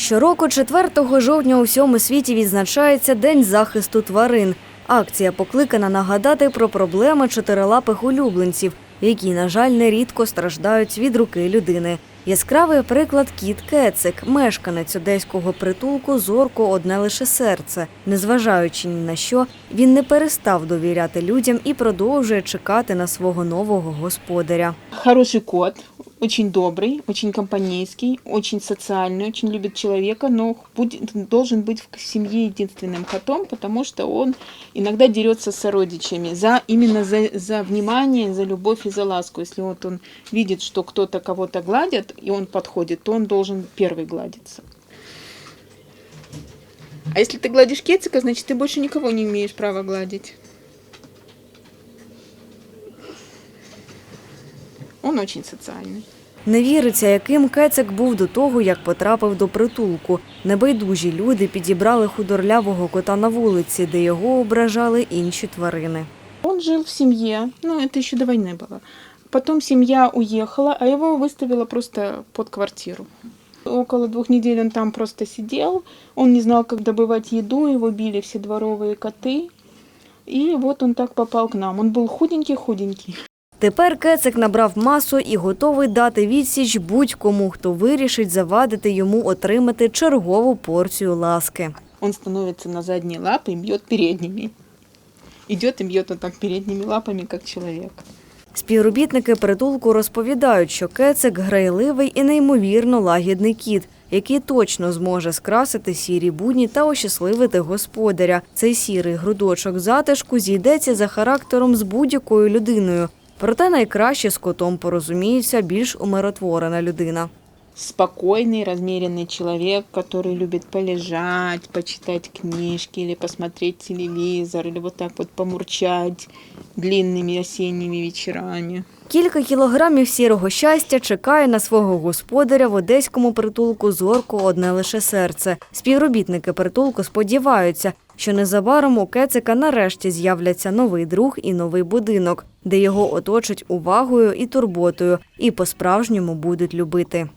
Щороку 4 жовтня у всьому світі відзначається День захисту тварин. Акція покликана нагадати про проблеми чотирилапих улюбленців, які, на жаль, нерідко страждають від руки людини. Яскравий приклад кіт Кецик, мешканець одеського притулку зорко одне лише серце. Незважаючи ні на що, він не перестав довіряти людям і продовжує чекати на свого нового господаря. Хороший кот, очень добрый, очень компанейский, очень социальный, очень любит человека, но будет, должен быть в семье единственным котом, потому что он иногда дерется с сородичами за, именно за, за внимание, за любовь и за ласку. Если вот он видит, что кто-то кого-то гладит, и он подходит, то он должен первый гладиться. А если ты гладишь кецика, значит ты больше никого не имеешь права гладить. Он очень социальный. Не віриться, яким кецик був до того, як потрапив до притулку. Небайдужі люди підібрали худорлявого кота на вулиці, де його ображали інші тварини. Он жил в семье, ну это еще до войны было. Потом семья уехала, а его выставила просто под квартиру. Около двух недель он там просто сидел, он не знал, как добывать еду, его били все дворовые коты. И вот он так попал к нам. Он был худенький-худенький. Тепер кецик набрав масу і готовий дати відсіч будь-кому, хто вирішить завадити йому отримати чергову порцію ласки. Он становится на задние лапы и бьет передними. Идет и бьет вот так передними лапами, как человек. Співробітники притулку розповідають, що кецик грайливий і неймовірно лагідний кіт, який точно зможе скрасити сірі будні та ощасливити господаря. Цей сірий грудочок затишку зійдеться за характером з будь-якою людиною. Проте найкраще з котом порозуміється більш умиротворена людина. спокойный, размеренный человек, который любит полежать, почитать книжки или посмотреть телевизор, или вот так вот помурчать длинными осенними вечерами. Кілька кілограмів сірого щастя чекає на свого господаря в одеському притулку зорко одне лише серце. Співробітники притулку сподіваються, що незабаром у кецика нарешті з'являться новий друг і новий будинок, де його оточать увагою і турботою, і по-справжньому будуть любити.